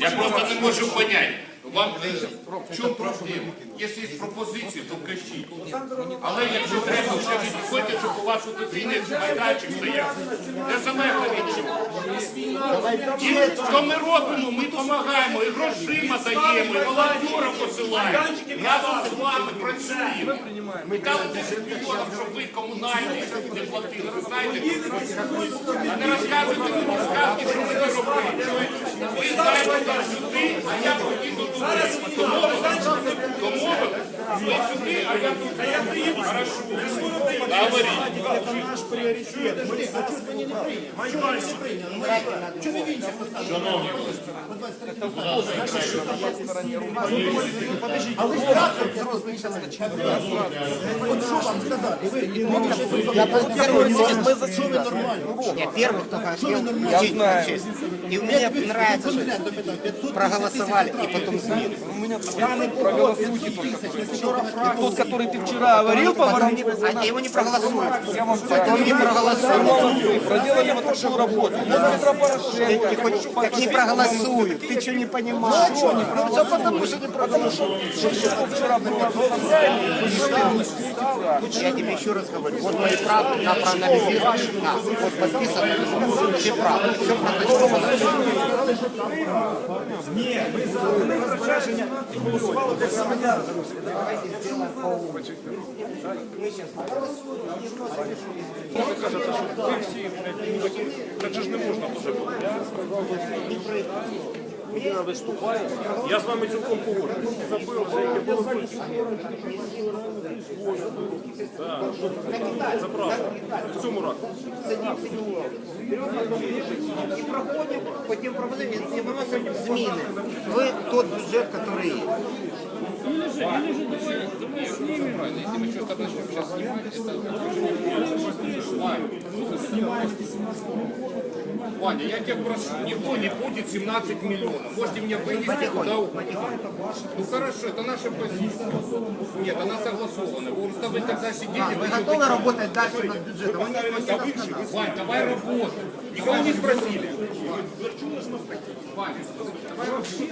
Я просто не можу понять. Вам в чому проблема? Якщо є пропозиції, то кажіть. Але якщо треба, вже відходьте, щоб у вас у дитини майданчик стояв. Це саме навіщо? І що ми робимо? Ми допомагаємо, і грошима даємо, і волонтерам посилаємо. Разом з вами працюємо. Ми дали 10 мільйонів, щоб ви комунальні не платили. Ви знаєте, а не розказуйте мені сказки, що ви не робите. Ви знаєте сюди, а я поїду туди. Тому ви, тому ви, ви сюди, а я туди. А я приїду. Хорошо. Говоріть. Это наш приоритет. Мы сейчас не Вот что вам сказать? Что вы нормально? Я первых только хотел учить учить. И мне нравится, что проголосовали и потом сменили. Тот, который ты вчера говорил по Они его не проголосуют. Потом не проголосуют. проделали вот такую работу. Из Петра Порошенко. Ты хоть так не проголосуют. Ты что не понимаешь? Ну, потому что не проголосуют. Вчера было Я тебе еще раз говорю, вот мои правки, на проанализировали, на, вот подписано, все правки, все протоколировано. Так же ж не можна дуже було Людина виступає. Я з вами цілком погоджуюсь. Забив, вже яке було Так, Це правда. В цьому ракурсі. И проходим по тем проблемам, и выносим змины в тот бюджет, который есть. Ваня, я тебя прошу, никто не будет 17 миллионов. Можете мне вынести куда угодно. Ну хорошо, это наша позиция. Нет, она согласована. Вы чтобы вы тогда сидели, Вы вы готовы работать дальше над бюджетом? Вы не Да выше. Вань, давай работай. Никого не спросили. Ваня, давай вообще